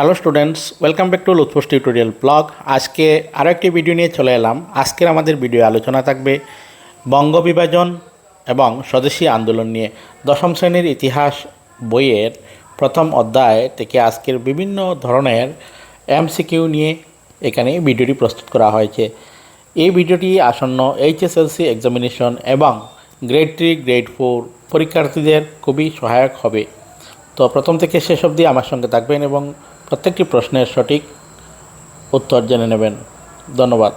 Hello students welcome back to Lutfus tutorial blog আজকে আরও একটি ভিডিও নিয়ে চলে এলাম। আজকের আমাদের ভিডিও আলোচনা থাকবে বঙ্গ বিভাজন এবং স্বদেশী আন্দোলন নিয়ে। দশম শ্রেণির ইতিহাস বইয়ের প্রথম অধ্যায় থেকে আজকের বিভিন্ন ধরনের এমসিকিউ নিয়ে এখানে ভিডিওটি প্রস্তুত করা হয়েছে। এই ভিডিওটি আসন্ন এইচএসএলসি এক্সামিনেশন এবং গ্রেড থ্রি গ্রেড ফোর পরীক্ষার্থীদের খুবই সহায়ক হবে। তো প্রথম থেকে শেষ অবধি আমার সঙ্গে থাকবেন এবং প্রত্যেকটি প্রশ্নের সঠিক উত্তর জেনে নেবেন। ধন্যবাদ।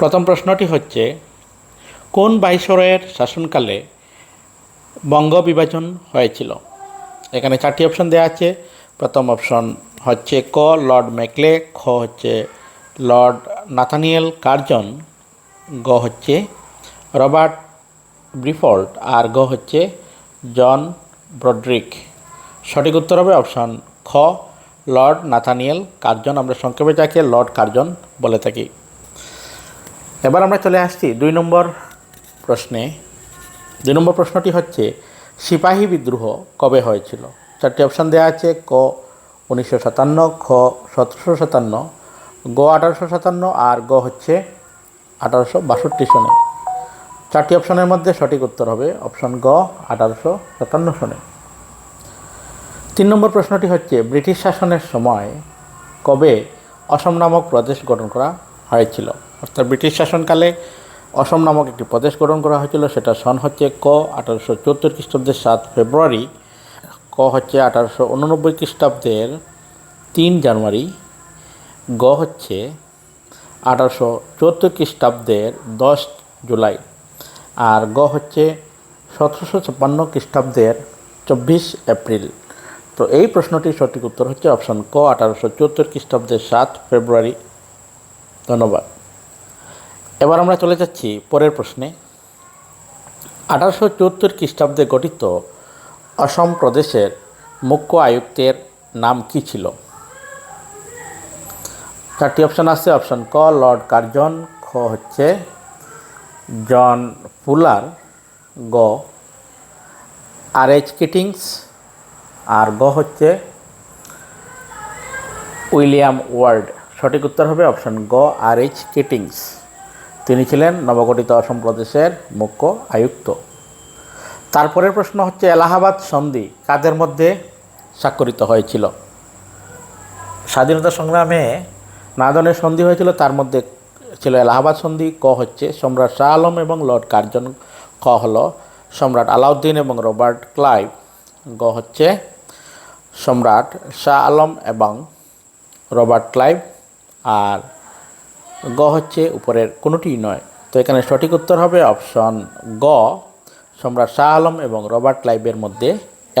প্রথম প্রশ্নটি হচ্ছে, কোন ভাইসরয়ের শাসনকালে বঙ্গ বিভাজন হয়েছিল? এখানে চারটি অপশন দেওয়া আছে। প্রথম অপশন হচ্ছে ক, লর্ড ম্যাকলে, খ হচ্ছে লর্ড নাথানিয়েল কার্জন গ হচ্ছে রবার্ট ব্রিফল্ট আর গ হচ্ছে জন ব্রডরিক। সঠিক উত্তর হবে অপশন খ, লর্ড নাথানিয়েল কার্জন। আমরা সংক্ষেপে যাকে লর্ড কার্জন বলে থাকি। এবার আমরা চলে আসছি দুই নম্বর প্রশ্নে। দুই নম্বর প্রশ্নটি হচ্ছে, সিপাহী বিদ্রোহ কবে হয়েছিল? চারটি অপশান দেওয়া আছে, ক উনিশশো সাতান্ন, খ সতেরোশো সাতান্ন গ আঠারোশো সাতান্ন আর গ হচ্ছে আঠারোশো বাষট্টি সনে। চারটি অপশনের মধ্যে সঠিক উত্তর হবে অপশন গ আঠারোশো সাতান্ন সনে। তিন নম্বর প্রশ্নটি হচ্ছে, ব্রিটিশ শাসনের সময় কবে অসম নামক প্রদেশ গঠন করা হয়েছিল? অর্থাৎ ব্রিটিশ শাসনকালে অসম নামক একটি প্রদেশ গঠন করা হয়েছিল সেটা সন হচ্ছে ক আঠারোশো চুয়াত্তর খ্রিস্টাব্দের সাত ফেব্রুয়ারি। ক হচ্ছে আঠারোশো উননব্বই খ্রিস্টাব্দের তিন জানুয়ারি। গ হচ্ছে আঠারোশো চুয়াত্তর খ্রিস্টাব্দের দশ জুলাই আর গ হচ্ছে সতেরোশো ছাপ্পান্ন খ্রিস্টাব্দের চব্বিশ এপ্রিল। তো এই প্রশ্নটির সঠিক উত্তর হচ্ছে অপশন ক, আঠারোশো চুয়াত্তর খ্রিস্টাব্দের সাত ফেব্রুয়ারি। ধন্যবাদ। এবার আমরা চলে যাচ্ছি পরের প্রশ্নে। আঠারোশো চুয়াত্তর খ্রিস্টাব্দে গঠিত অসম প্রদেশের মুখ্য আয়ুক্তের নাম কি ছিল? চারটি অপশান আছে। অপশান ক, লর্ড কার্জন, খ হচ্ছে জন পুলার গ আর এইচ কিটিংস, আর গ হচ্ছে উইলিয়াম ওয়ার্ড। সঠিক উত্তর হবে অপশন গ আর এইচ কিটিংস। তিনি ছিলেন নবগঠিত অসম প্রদেশের মুখ্য আয়ুক্ত। তারপরের প্রশ্ন হচ্ছে এলাহাবাদ সন্ধি কাদের মধ্যে স্বাক্ষরিত হয়েছিল? স্বাধীনতা সংগ্রামে নাদনের সন্ধি হয়েছিল, তার মধ্যে ছিল এলাহাবাদ সন্ধি, ক হচ্ছে সম্রাট শাহ আলম এবং লর্ড কার্জন খ হল সম্রাট আলাউদ্দিন এবং রবার্ট ক্লাইভ, গ হচ্ছে সম্রাট শাহ আলম এবং রবার্ট ক্লাইভ, আর গ হচ্ছে উপরের কোনোটি নয়। তো এখানে সঠিক উত্তর হবে অপশন গ, সম্রাট শাহ আলম এবং রবার্ট ক্লাইভের মধ্যে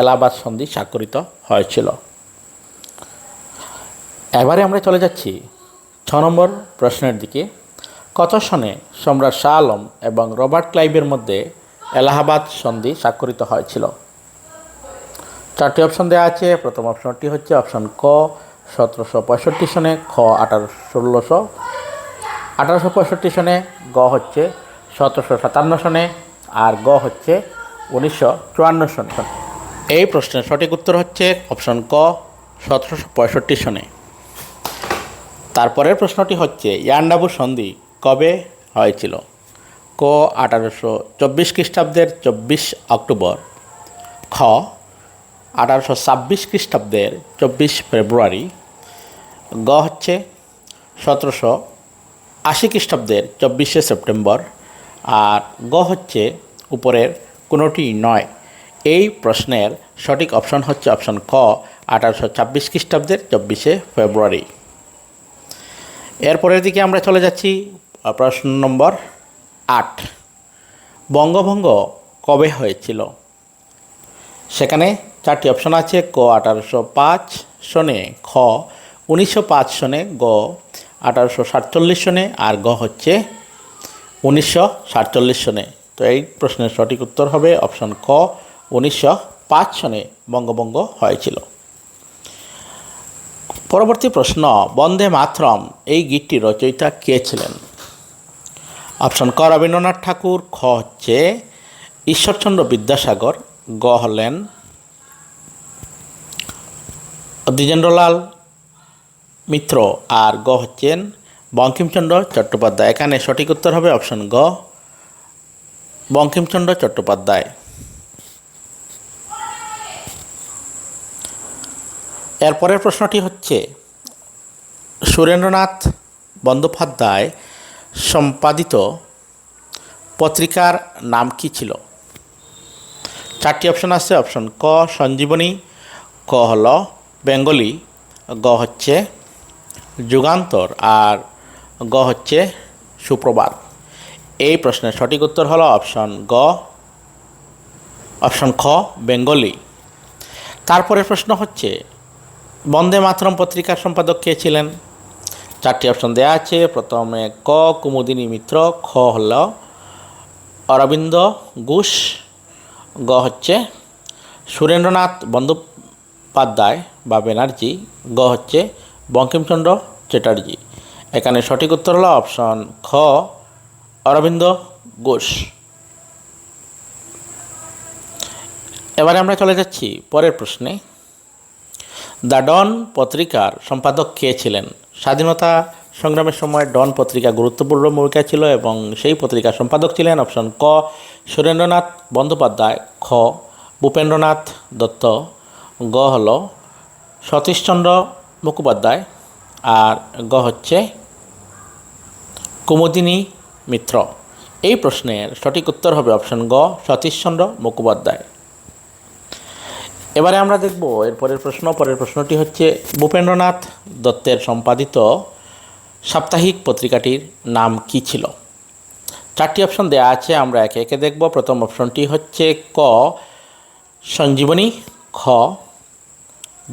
এলাহাবাদ সন্ধি স্বাক্ষরিত হয়েছিল। এবারে আমরা চলে যাচ্ছি ছ নম্বর প্রশ্নের দিকে, কত সনে সম্রাট শাহ আলম এবং রবার্ট ক্লাইভের মধ্যে এলাহাবাদ সন্ধি স্বাক্ষরিত হয়েছিল? চারটি অপশন দেওয়া আছে। প্রথম অপশনটি হচ্ছে অপশন ক, সতেরোশো পঁয়ষট্টি সনে খ আঠারো ষোলোশো। আঠারোশো পঁয়ষট্টি সনে গ হচ্ছে সতেরোশো সাতান্ন সনে আর গ হচ্ছে উনিশশো চুয়ান্ন সনে। এই প্রশ্নের সঠিক উত্তর হচ্ছে অপশন ক, সতেরোশো পঁয়ষট্টি সনে। তারপরের প্রশ্নটি হচ্ছে, ইয়ান্ডাবু সন্ধি কবে হয়েছিল? ক, আঠারোশো চব্বিশ খ্রিস্টাব্দের চব্বিশ অক্টোবর। খ, আঠারোশো ছাব্বিশ খ্রিস্টাব্দের চব্বিশ ফেব্রুয়ারি। গ হচ্ছে, সতেরোশো আশি খ্রিস্টাব্দের চব্বিশে সেপ্টেম্বর। আর গ হচ্ছে, উপরের কোনোটি নয়। এই প্রশ্নের সঠিক অপশন হচ্ছে অপশন ক, আঠারোশো ছাব্বিশ খ্রিস্টাব্দের চব্বিশে ফেব্রুয়ারি। এরপরের দিকে আমরা চলে যাচ্ছি প্রশ্ন নম্বর আট। বঙ্গভঙ্গ কবে হয়েছিল? সেখানে চারটি অপশন আছে, ক আঠারোশো পাঁচ সনে খ, উনিশশো পাঁচ সনে গ, আঠারোশো সাতচল্লিশ সনে, আর গ হচ্ছে উনিশশো সাতচল্লিশ সনে। তো এই প্রশ্নের সঠিক উত্তর হবে অপশন ক, উনিশশো পাঁচ সনে বঙ্গভঙ্গ হয়েছিল। পরবর্তী প্রশ্ন, বন্দে মাতরম এই গীতটি রচয়িতা কে ছিলেন? অপশন ক, রবীন্দ্রনাথ ঠাকুর, খ হচ্ছে ঈশ্বরচন্দ্র বিদ্যাসাগর, গ হলেন দ্বিজেন্দ্রলাল মিত্র, আর গ হচ্ছেন বঙ্কিমচন্দ্র চট্টোপাধ্যায়। এখানে সঠিক উত্তর হবে অপশন গ, বঙ্কিমচন্দ্র চট্টোপাধ্যায়। এরপরের প্রশ্নটি হচ্ছে, সুরেন্দ্রনাথ বন্দ্যোপাধ্যায় সম্পাদিত পত্রিকার নাম কি ছিল? চারটি অপশন আছে, অপশন ক, সঞ্জীবনী, ক হল বেঙ্গলি, গ হচ্ছে যুগান্তর, আর গ হচ্ছে সুপ্রভাত। এই প্রশ্নের সঠিক উত্তর হলো অপশন গ, অপশন খ, বেঙ্গলি। তারপরের প্রশ্ন হচ্ছে বন্দে মাতরম পত্রিকার সম্পাদক কে ছিলেন? চারটি অপশন দেওয়া আছে। প্রথমে ক, কুমুদিনী মিত্র, খ হল অরবিন্দ ঘোষ, গ হচ্ছে সুরেন্দ্রনাথ বন্দ্যোপাধ্যায় বা ব্যানার্জি, গ হচ্ছে বঙ্কিমচন্দ্র চ্যাটার্জি। এখানে সঠিক উত্তর হলো অপশন খ, অরবিন্দ ঘোষ। এবারে আমরা চলে যাচ্ছি পরের প্রশ্নে। দ্য ডন পত্রিকার সম্পাদক কে ছিলেন? স্বাধীনতা সংগ্রামের সময় ডন পত্রিকা গুরুত্বপূর্ণ ভূমিকা ছিল এবং সেই পত্রিকার সম্পাদক ছিলেন অপশন ক সুরেন্দ্রনাথ বন্দ্যোপাধ্যায়, খ ভূপেন্দ্রনাথ দত্ত, গ হল সতীশচন্দ্র মুখোপাধ্যায় আর গ হচ্ছে কুমুদিনী মিত্র। এই প্রশ্নের সঠিক উত্তর হবে অপশন গ সতীশচন্দ্র মুখোপাধ্যায়। এবারে আমরা দেখব এরপরের প্রশ্ন, পরের প্রশ্নটি হচ্ছে, ভূপেন্দ্রনাথ দত্তের সম্পাদিত সাপ্তাহিক পত্রিকাটির নাম কি ছিল? চারটি অপশন দেওয়া আছে, আমরা একে একে দেখব। প্রথম অপশনটি হচ্ছে ক, সঞ্জীবনী, খ,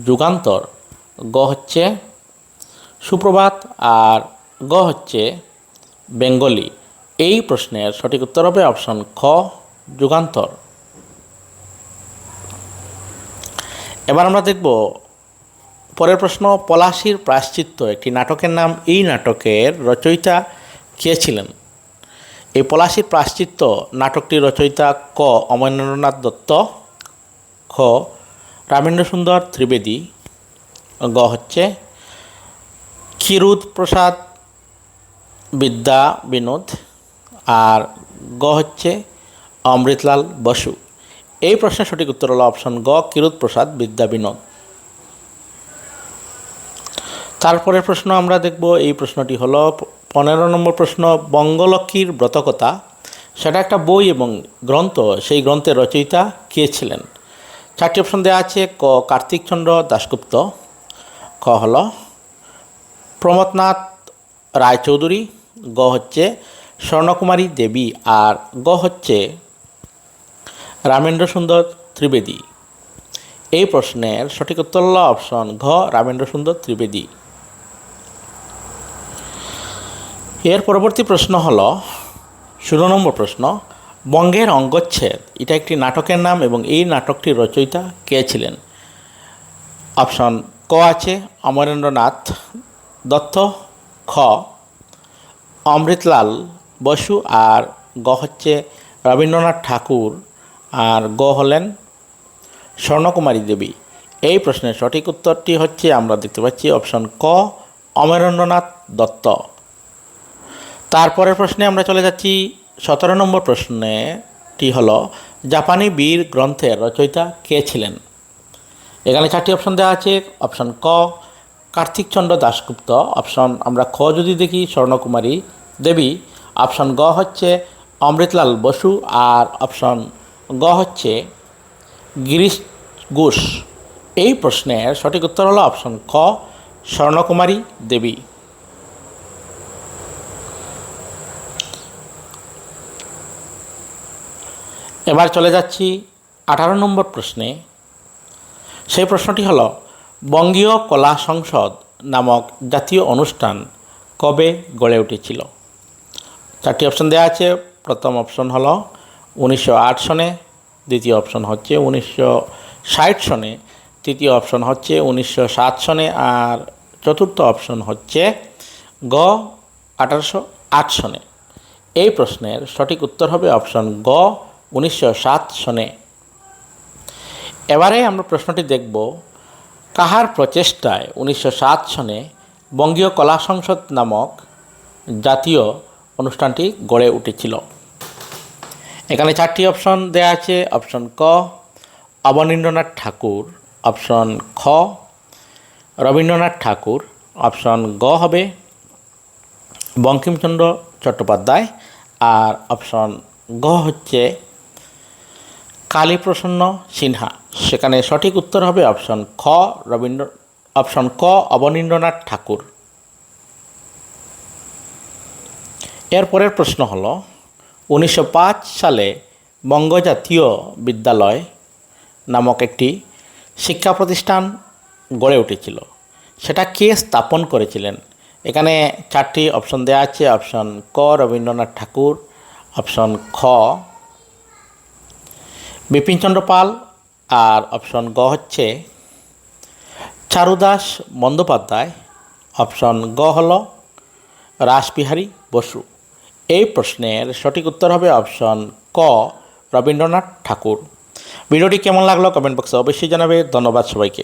যুগান্তর, গ হচ্ছে সুপ্রভাত আর গ হচ্ছে বেঙ্গলি। এই প্রশ্নের সঠিক উত্তর হবে অপশন খ, যুগান্তর। এবার আমরা দেখব পরের প্রশ্ন, পলাশির প্রায়শ্চিত্ত একটি নাটকের নাম। এই নাটকের রচয়িতা কে ছিলেন? এই পলাশির প্রায়শ্চিত্ত নাটকটির রচয়িতা ক. অমরেন্দ্রনাথ দত্ত, খ. রামেন্দ্র সুন্দর ত্রিবেদী, গ. হচ্ছে ক্ষীরুদ প্রসাদ বিদ্যা বিনোদ আর গ. হচ্ছে অমৃতলাল বসু। এই প্রশ্নের সঠিক উত্তর হলো অপশন গ কিরুত প্রসাদ বিদ্যা, বিনোদ। তারপরের প্রশ্ন আমরা দেখব, এই প্রশ্নটি হলো পনেরো নম্বর প্রশ্ন, বঙ্গলক্ষ্মীর ব্রতকথা। সেটা একটা বই এবং গ্রন্থ, সেই গ্রন্থের রচয়িতা কে ছিলেন? চারটি অপশন দেওয়া আছে, ক, কার্তিকচন্দ্র দাশগুপ্ত ক হল প্রমথনাথ রায়চৌধুরী, গ হচ্ছে স্বর্ণকুমারী দেবী, আর গ হচ্ছে রামেন্দ্র সুন্দর ত্রিবেদী। এই প্রশ্নের সঠিক উত্তর হল অপশন ঘ রামেন্দ্র সুন্দর ত্রিবেদী। এর পরবর্তী প্রশ্ন হল, ষোলো নম্বর প্রশ্ন, বঙ্গের অঙ্গচ্ছেদ, এটা একটি নাটকের নাম এবং এই নাটকটির রচয়িতা কে ছিলেন? অপশন ক আছে, অমরেন্দ্রনাথ দত্ত, খ, অমৃতলাল বসু, আর গ হচ্ছে রবীন্দ্রনাথ ঠাকুর। আর গ হলেন স্বর্ণকুমারী দেবী। এই প্রশ্নের সঠিক উত্তরটি হচ্ছে, আমরা দেখতে পাচ্ছি অপশন ক, অমরেন্দ্রনাথ দত্ত। তারপরের প্রশ্নে আমরা চলে যাচ্ছি, সতেরো নম্বর প্রশ্নেটি হল, জাপানি বীর গ্রন্থের রচয়িতা কে ছিলেন? এখানে চারটি অপশন দেওয়া আছে, অপশন ক কার্তিকচন্দ্র দাশগুপ্ত, অপশন আমরা খ যদি দেখি, স্বর্ণকুমারী দেবী, অপশন গ হচ্ছে অমৃতলাল বসু, আর অপশন গ হচ্ছে গিরিশ ঘোষ। এই প্রশ্নের সঠিক উত্তর হলো অপশন খ স্বর্ণকুমারী দেবী। এবার চলে যাচ্ছি আঠারো নম্বর প্রশ্নে। সেই প্রশ্নটি হল, বঙ্গীয় কলা সংসদ নামক জাতীয় অনুষ্ঠান কবে গড়ে উঠেছিল? চারটি অপশন দেওয়া আছে। প্রথম অপশন হলো উনিশশো আট সনে দ্বিতীয় অপশন হচ্ছে উনিশশো ষাট সনে তৃতীয় অপশন হচ্ছে উনিশশো সাত সনে আর চতুর্থ অপশন হচ্ছে গ আঠারোশো আট সনে। এই প্রশ্নের সঠিক উত্তর হবে অপশন গ উনিশশো সাত সনে। এবারে আমরা প্রশ্নটি দেখব, কাহার প্রচেষ্টায় উনিশশো সাত সনে বঙ্গীয় কলা সংসদ নামক জাতীয় অনুষ্ঠানটি গড়ে উঠেছিল? এখানে চারটি অপশন দেওয়া আছে, অপশন ক, অবনীন্দ্রনাথ ঠাকুর, অপশন খ, রবীন্দ্রনাথ ঠাকুর, অপশন গ হবে বঙ্কিমচন্দ্র চট্টোপাধ্যায়, আর অপশন গ হচ্ছে কালীপ্রসন্ন সিনহা। সেখানে সঠিক উত্তর হবে অপশন খ, রবীন্দ্র, অপশন ক, অবনীন্দ্রনাথ ঠাকুর। এর পরের প্রশ্ন হলো উনিশশো পাঁচ সালে বঙ্গজাতীয় বিদ্যালয় নামক একটি শিক্ষা প্রতিষ্ঠান গড়ে উঠেছিল। সেটা কে স্থাপন করেছিলেন? এখানে চারটি অপশন দেওয়া আছে, অপশন ক, রবীন্দ্রনাথ ঠাকুর, অপশন খ বিপিনচন্দ্র পাল, আর অপশন গ হচ্ছে চারুদাস বন্দ্যোপাধ্যায়, অপশন গ হল রাসবিহারী বসু। এই প্রশ্নের সঠিক উত্তর হবে অপশন ক, রবীন্দ্রনাথ ঠাকুর। ভিডিওটি কেমন লাগল কমেন্ট বক্সে অবশ্যই জানাবে। ধন্যবাদ সবাইকে।